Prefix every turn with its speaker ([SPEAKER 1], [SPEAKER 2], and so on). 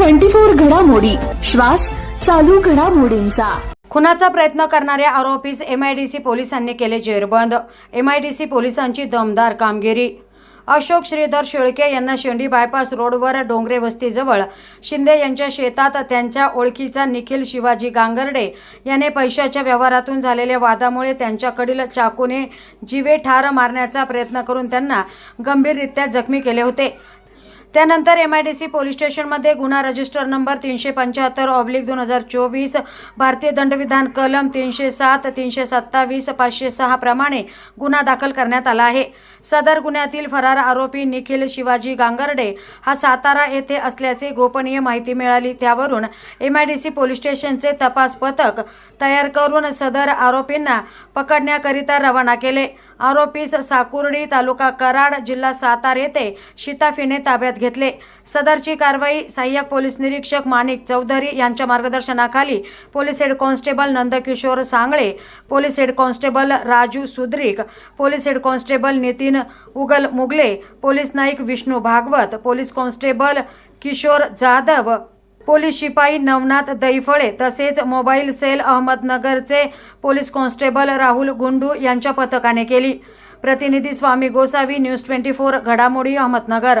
[SPEAKER 1] Twenty four घडामोडी. श्वास चालू घडामोडींचा.
[SPEAKER 2] खुनाचा प्रयत्न करणाऱ्या आरोपीस एमआयडीसी पोलिसांनी केले जेरबंद. एमआयडीसी पोलिसांची दमदार कामगिरी. अशोक श्रीधर शेळके यांना शेंडी बायपास रोडवर डोंगरे वस्तीजवळ. शिंदे यांच्या शेतात त्यांच्या ओळखीचा निखिल शिवाजी गांगर्डे याने पैशाच्या व्यवहारातून झालेल्या वादामुळे त्यांच्याकडील चाकूने जीवे ठार मारण्याचा प्रयत्न करून त्यांना गंभीररित्या जखमी केले होते. त्यानंतर M I D C police स्टेशनमध्ये गुन्हा रजिस्टर नंबर तीनशे पंच्याहत्तर ऑब्लिक दोन हजार चोवीस भारतीय दंडविधान कलम तीनशे सात तीनशे सत्तावीस पाचशे सहा प्रमाणे गुन्हा दाखल करण्यात आला आहे. सदर गुन्ह्यातील फरार आरोपी निखिल शिवाजी गांगर्डे हा सातारा येथे असल्याचे गोपनीय माहिती मिळाली. त्यावरून M I D C police स्टेशनचे तपास पथक तयार करून सदर आरोपींना पकडण्याकरिता रवाना केले. आरोपीस साकुर्डी तालुका कराड जिल्हा सातारा येथे शिताफीने ताब्यात घेतले. सदरची कारवाई सहाय्यक पोलीस निरीक्षक माणिक चौधरी यांच्या मार्गदर्शनाखाली police head constable Nandkishor Sangle police head constable Raju Sudrik police head constable Nitin Ugal Mugle police Naik Vishnu Bhagwat police constable Kishor Jadhav police शिपाई नवनाथ दैफळे तसेच मोबाईल सेल अहमदनगरचे पोलीस कॉन्स्टेबल राहुल गुंडू यांच्या पथकाने केली. प्रतिनिधी Swami Gosavi news twenty four घडामोडी अहमदनगर.